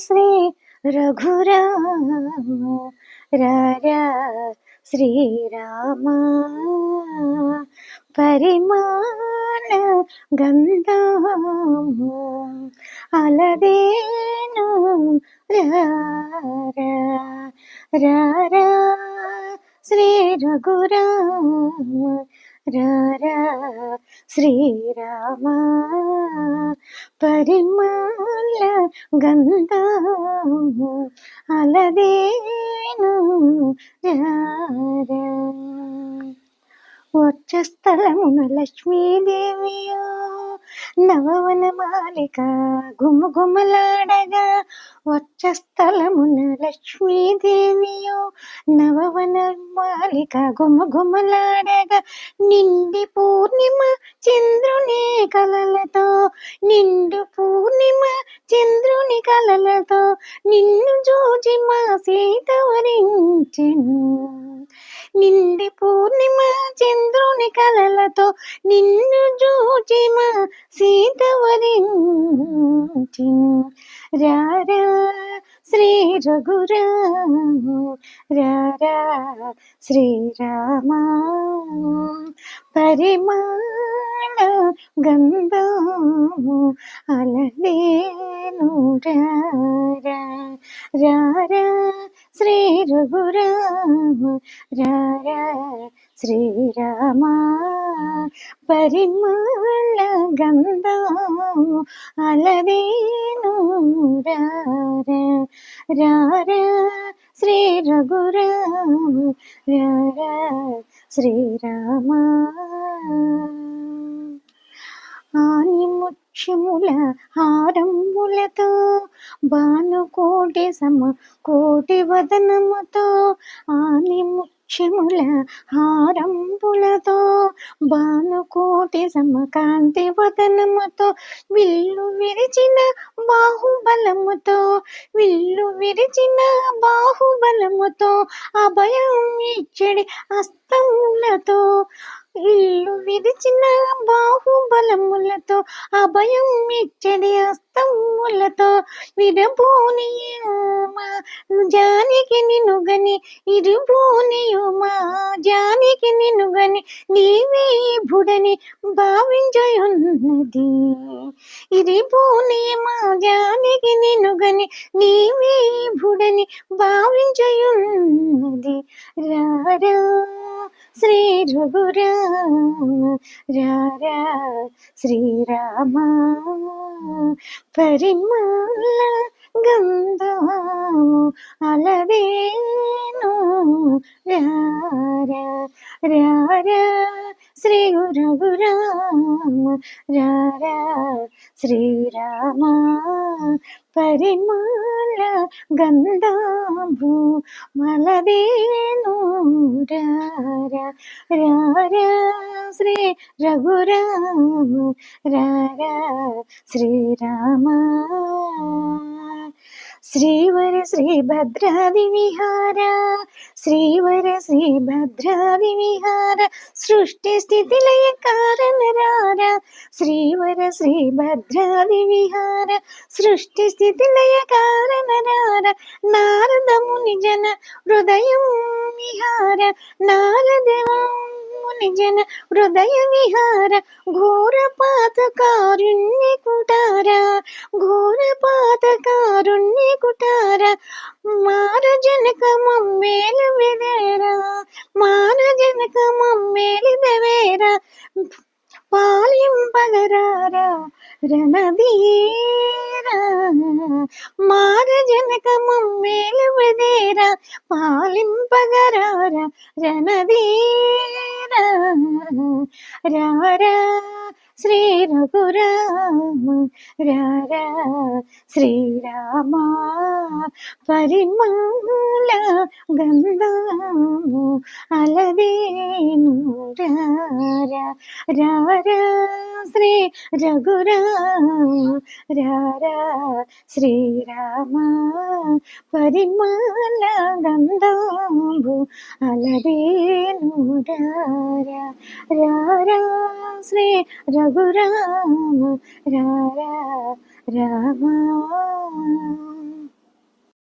ശ്രീ രഘുരാമ രാരാ ശ്രീരാമ പരിമാണ ഗന്ധാമോ അലദേനു ശ്രീ രഘുരാമ രാരാ ശ്രീരാമ పరిమళ గంధము అలదేను వచ్చస్థలమున లక్ష్మీదేవియో నవవన మాలిక గుమగుమలాడగా వచ్చస్థలమున లక్ష్మీదేవియో నవవన మాలిక గుమగుమలాడగా నిండి పూర్ణిమ చంద్రుని కలలతో నిండు పూర్ణిమ చంద్రుని కలలతో నిన్ను చూచి మా సీత వరించెను. నిండి పూర్ణిమ చంద్రుని కలలతో నిన్ను చూచి మా సీత వరించి రారా శ్రీ రఘురామ రారా శ్రీరామ పరిమా ഗന്ധമോ അലലേനൂരാര ശ്രീ രഘുരാമ രാര ശ്രീരാമ പരിമള ഗന്ധമോ അലവേനൂരാര രാര ശ്രീ രഘുരാമ രാര ശ്രീരാമ రఘురామ రారా శ్రీరామ ఆని హారములతో భానుకోటి సమ కోటి వదనముతో ఆని ముఖ్యముల హారంబులతో భానుకోటి సమకాంతి వదనముతో విల్లు విరిచిన బాహుబలముతో విల్లు విరిచిన బాహుబలముతో అభయం ఇచ్చడి అస్తములతో ఇల్లు విరిచిన బాహుబలములతో అభయం ఇచ్చడి అస్తములతో విరబోనియమా జానికి నినుగని ఇరుబోనియుమా? జానికి నినుగని నీవే బుడని భావించయున్నది. ఇరిబోనియమా? జానికి నినుగని నీవే బుడని భావించయున్నది. రారా శ్రీ రఘురామ రారా శ్రీరామ పరిమళ గంధము అలవేను రారా రారా ശ്രീ ഗുരുരാമ രാരാ ശ്രീരാമ പരിമാല ഗന്ധാഭു മലവേണു രാരാ ശ്രീ രഘുരാമ രാരാ ശ്രീരാമ. శ్రీవర శ్రీ భద్రాది విహార శ్రీవర శ్రీ భద్రాది విహార సృష్టి స్థితి లయ కారణరార శ్రీవర శ్రీ భద్రాది విహార సృష్టి స్థితి స్థితిలయ కారణరార నారదముని జన హృదయం విహార నారదవం నిజన హృదయ విహార ఘోర పాత కారుణ్య కుటార കനകമമ്മേലിത വേര പാലിയും പകരാര രണധീര മാരജനകമമ്മേലുപതേര പാലിം പകരാര രണധീര രാര ശ്രീ രഘുരാമ രാരാ ശ്രീരാമ പരിമല ഗന്ധമു അലവേനു രാരാ ശ്രീ രഘുരാമ രാരാ ശ്രീരാമ പരിമല ഗന്ധമു അലവേനു ര రఘురామ రామ